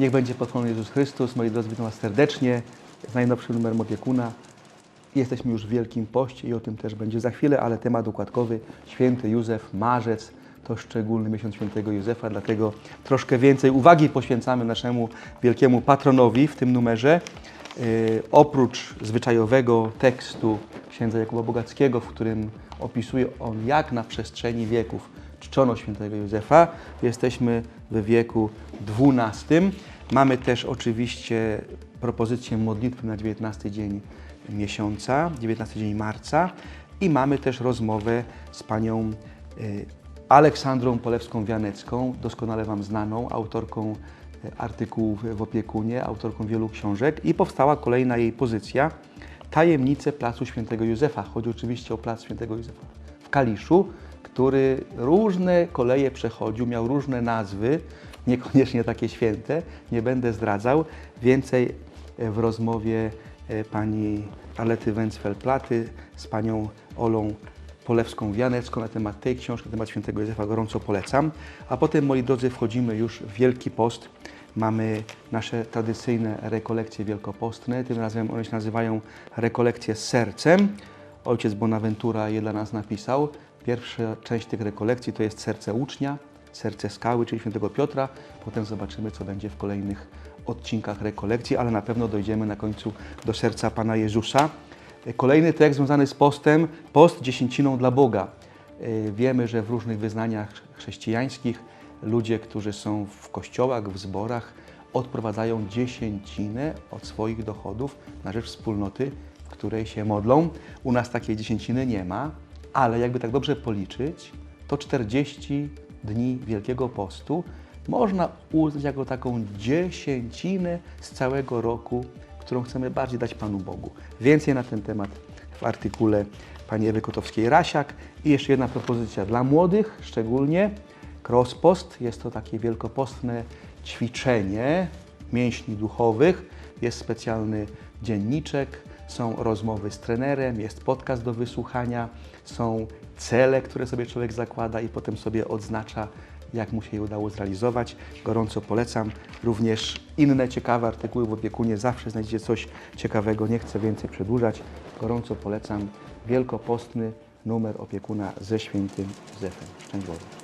Niech będzie pochwalony Jezus Chrystus. Moi drodzy, witam Was serdecznie z najnowszym numerem opiekuna. Jesteśmy już w Wielkim Poście i o tym też będzie za chwilę, ale temat układkowy Święty Józef, marzec, to szczególny miesiąc Świętego Józefa, dlatego troszkę więcej uwagi poświęcamy naszemu wielkiemu patronowi w tym numerze. Yy, oprócz zwyczajowego tekstu księdza Jakuba Bogackiego, w którym opisuje on, jak na przestrzeni wieków czczono świętego Józefa, jesteśmy w wieku XII. Mamy też oczywiście propozycję modlitwy na 19 dzień miesiąca, 19 dzień marca i mamy też rozmowę z panią y, Aleksandrą Polewską-Wianecką, doskonale Wam znaną, autorką y, artykułów w opiekunie, autorką wielu książek i powstała kolejna jej pozycja Tajemnice Placu Świętego Józefa. Chodzi oczywiście o Plac Świętego Józefa w Kaliszu, który różne koleje przechodził, miał różne nazwy, niekoniecznie takie święte, nie będę zdradzał. Więcej e, w rozmowie e, pani Alety Węcfel-Platy z panią Olą Polewską-Wianecką na temat tej książki, na temat świętego Józefa gorąco polecam. A potem, moi drodzy, wchodzimy już w Wielki Post. Mamy nasze tradycyjne rekolekcje wielkopostne. Tym razem one się nazywają rekolekcje z sercem. Ojciec Bonaventura je dla nas napisał. Pierwsza część tych rekolekcji to jest serce ucznia, serce skały, czyli świętego Piotra. Potem zobaczymy, co będzie w kolejnych odcinkach rekolekcji, ale na pewno dojdziemy na końcu do serca Pana Jezusa. Kolejny tekst związany z postem, post dziesięciną dla Boga. Yy, Wiemy, że w różnych wyznaniach chrześcijańskich ludzie, którzy są w kościołach, w zborach, odprowadzają dziesięcinę od swoich dochodów na rzecz wspólnoty, w której się modlą. U nas takiej dziesięciny nie ma, ale jakby tak dobrze policzyć, to 40 dni Wielkiego Postu można uznać jako taką dziesięcinę z całego roku, którą chcemy bardziej dać Panu Bogu. Więcej na ten temat w artykule pani Ewy Kotowskiej-Rasiak. I jeszcze jedna propozycja dla młodych, szczególnie crosspost. Jest to takie wielkopostne ćwiczenie mięśni duchowych. Jest specjalny dzienniczek, są rozmowy z trenerem, jest podcast do wysłuchania, są cele, które sobie człowiek zakłada i potem sobie odznacza, jak mu się je udało zrealizować. Gorąco polecam. Również inne ciekawe artykuły w opiekunie. Zawsze znajdziecie coś ciekawego. Nie chcę więcej przedłużać. Gorąco polecam wielkopostny numer opiekuna ze świętym Józefem. Szczęść Boże.